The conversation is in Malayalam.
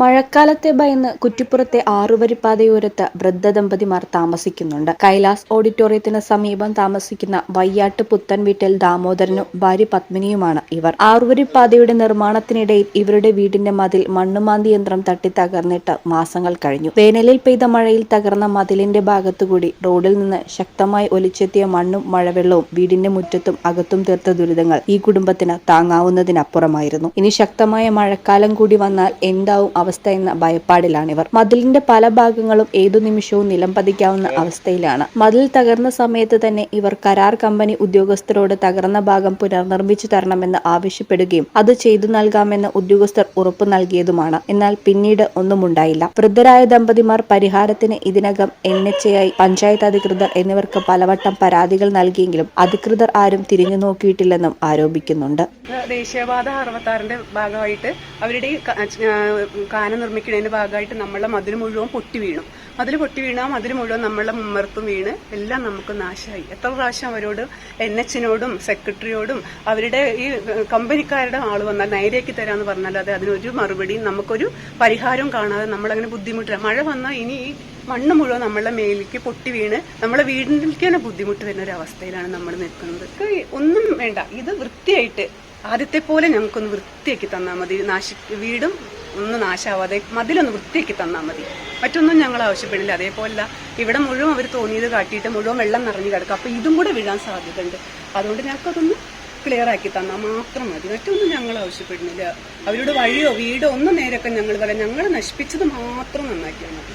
മഴക്കാലത്തെ ഭയന്ന് കുറ്റിപ്പുറത്തെ ആറുവരിപ്പാതയോരത്ത് വൃദ്ധദമ്പതിമാർ താമസിക്കുന്നുണ്ട്. കൈലാസ് ഓഡിറ്റോറിയത്തിന് സമീപം താമസിക്കുന്ന വയ്യാട്ട് പുത്തൻ വീട്ടിൽ ദാമോദരനും ഭാര്യ പത്മിനിയുമാണ് ഇവർ. ആറുവരിപ്പാതയുടെ നിർമ്മാണത്തിനിടയിൽ ഇവരുടെ വീടിന്റെ മതിൽ മണ്ണുമാന്തി യന്ത്രം തട്ടി തകർന്നിട്ട് മാസങ്ങൾ കഴിഞ്ഞു. വേനലിൽ പെയ്ത മഴയിൽ തകർന്ന മതിലിന്റെ ഭാഗത്തുകൂടി റോഡിൽ നിന്ന് ശക്തമായി ഒലിച്ചെത്തിയ മണ്ണും മഴവെള്ളവും വീടിന്റെ മുറ്റത്തും അകത്തും തീർത്ത ദുരിതങ്ങൾ ഈ കുടുംബത്തിന് താങ്ങാവുന്നതിനപ്പുറമായിരുന്നു. ഇനി ശക്തമായ മഴക്കാലം കൂടി വന്നാൽ എന്താവും അവസ്ഥ എന്ന ഭയപ്പാടിലാണിവർ മതിലിന്റെ പല ഭാഗങ്ങളും ഏതു നിമിഷവും നിലം പതിക്കാവുന്ന അവസ്ഥയിലാണ്. മതിൽ തകർന്ന സമയത്ത് തന്നെ ഇവർ കരാർ കമ്പനി ഉദ്യോഗസ്ഥരോട് തകർന്ന ഭാഗം പുനർനിർമ്മിച്ചു തരണമെന്ന് ആവശ്യപ്പെടുകയും അത് ചെയ്തു നൽകാമെന്ന് ഉദ്യോഗസ്ഥർ ഉറപ്പു നൽകിയതുമാണ്. എന്നാൽ പിന്നീട് ഒന്നും ഉണ്ടായില്ല വൃദ്ധരായ ദമ്പതിമാർ പരിഹാരത്തിന് ഇതിനകം എൻ എച്ച് ഐ പഞ്ചായത്ത് അധികൃതർ എന്നിവർക്ക് പലവട്ടം പരാതികൾ നൽകിയെങ്കിലും അധികൃതർ ആരും തിരിഞ്ഞു നോക്കിയിട്ടില്ലെന്നും ആരോപിക്കുന്നുണ്ട്. ദേശീയപാത അറുപത്താറിന്റെ ഭാഗമായിട്ട് അവരുടെ കാന നിർമ്മിക്കുന്നതിന്റെ ഭാഗമായിട്ട് നമ്മളെ മതിൽ മുഴുവൻ പൊട്ടി വീണു. മതിൽ പൊട്ടി വീണാൽ അതിൽ മുഴുവൻ നമ്മളെ മുമ്മർത്തും വീണ് എല്ലാം നമുക്ക് നാശമായി. എത്ര പ്രാവശ്യം അവരോട് എൻ എച്ചിനോടും സെക്രട്ടറിയോടും അവരുടെ ഈ കമ്പനിക്കാരുടെ ആൾ വന്നാൽ നൈരേക്ക് തരാന്ന് പറഞ്ഞാൽ അത് അതിനൊരു മറുപടിയും നമുക്കൊരു പരിഹാരവും കാണാതെ നമ്മളങ്ങനെ ബുദ്ധിമുട്ടില്ല. മഴ വന്നാൽ ഇനി ഈ മണ്ണ് മുഴുവൻ നമ്മളെ മേലേക്ക് പൊട്ടി വീണ് നമ്മളെ വീടിലേക്ക് തന്നെ ബുദ്ധിമുട്ട് വരുന്ന ഒരു അവസ്ഥയിലാണ് നമ്മൾ നിൽക്കുന്നത് ഒന്നും വേണ്ട. ഇത് വൃത്തിയായിട്ട് ആദ്യത്തെ പോലെ ഞങ്ങൾക്കൊന്ന് വൃത്തിയാക്കി തന്നാൽ മതി. നാശി വീടും ഒന്നും നാശാവാതെ മതിലൊന്ന് വൃത്തിയാക്കി തന്നാൽ മതി. മറ്റൊന്നും ഞങ്ങൾ ആവശ്യപ്പെടില്ല. അതേപോലെ ഇവിടെ മുഴുവൻ അവർ തോന്നിയത് കാട്ടിയിട്ട് മുഴുവൻ വെള്ളം നിറഞ്ഞു കിടക്കും. അപ്പോൾ ഇതും കൂടെ വീഴാൻ സാധ്യതയുണ്ട്. അതുകൊണ്ട് ഞങ്ങൾക്കതൊന്ന് ക്ലിയർ ആക്കി തന്നാൽ മാത്രം മതി. മറ്റൊന്നും ഞങ്ങൾ ആവശ്യപ്പെടുന്നില്ല. അവരുടെ വഴിയോ വീടോ ഒന്നും നേരൊക്കെ ഞങ്ങൾ പറയാം ഞങ്ങൾ നശിപ്പിച്ചത് മാത്രം നന്നാക്കിയാൽ മതി.